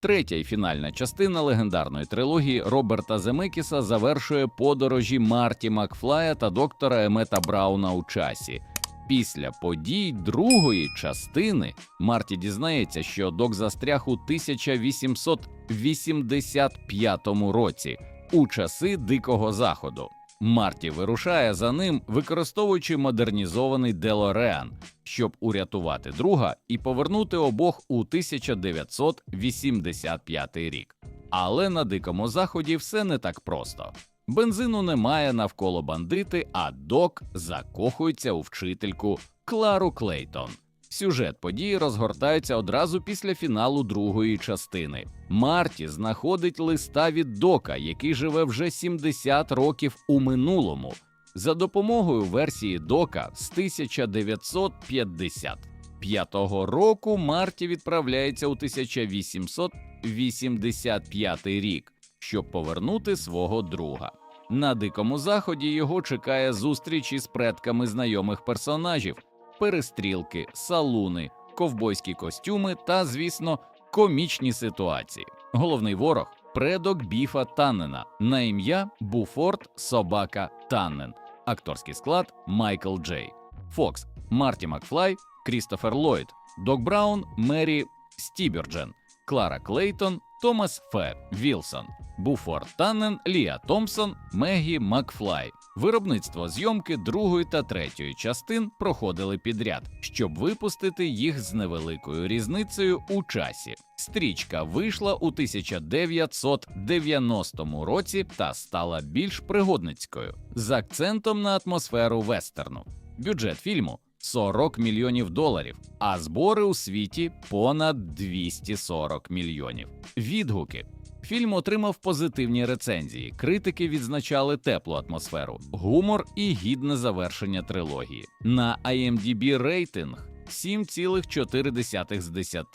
Третя і фінальна частина легендарної трилогії Роберта Земекіса завершує подорожі Марті Макфлая та доктора Емета Брауна у часі. Після подій другої частини Марті дізнається, що док застряг у 1885 році у часи Дикого Заходу. Марті вирушає за ним, використовуючи модернізований Делореан, щоб урятувати друга і повернути обох у 1985 рік. Але на дикому заході все не так просто. Бензину немає навколо бандити, а док закохується у вчительку Клару Клейтон. Сюжет події розгортається одразу після фіналу другої частини. Марті знаходить листа від Дока, який живе вже 70 років у минулому, за допомогою версії Дока з 1955 року. Марті відправляється у 1885 рік, щоб повернути свого друга. На дикому заході його чекає зустріч із предками знайомих персонажів перестрілки, салуни, ковбойські костюми та, звісно, комічні ситуації. Головний ворог предок Біфа Таннена на ім'я Буфорд Собака Таннен. Акторський склад Майкл Джей, Фокс, Марті Макфлай, Крістофер Ллойд, Док Браун, Мері Стіберджен, Клара Клейтон, Томас Фе Вілсон, Буфорд Таннен, Ліа Томпсон, Мегі Макфлай. Виробництво зйомки другої та третьої частин проходили підряд, щоб випустити їх з невеликою різницею у часі. Стрічка вийшла у 1990 році та стала більш пригодницькою з акцентом на атмосферу вестерну. Бюджет фільму 40 мільйонів доларів, а збори у світі понад 240 мільйонів. Відгуки Фільм отримав позитивні рецензії. Критики відзначали теплу атмосферу, гумор і гідне завершення трилогії. На IMDb рейтинг 7,4 з 10,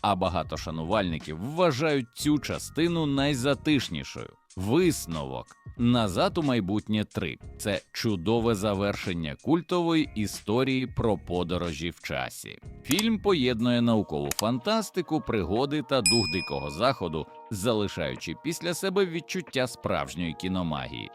а багато шанувальників вважають цю частину найзатишнішою. Висновок Назад у майбутнє 3» – це чудове завершення культової історії про подорожі в часі. Фільм поєднує наукову фантастику, пригоди та дух дикого заходу, залишаючи після себе відчуття справжньої кіномагії.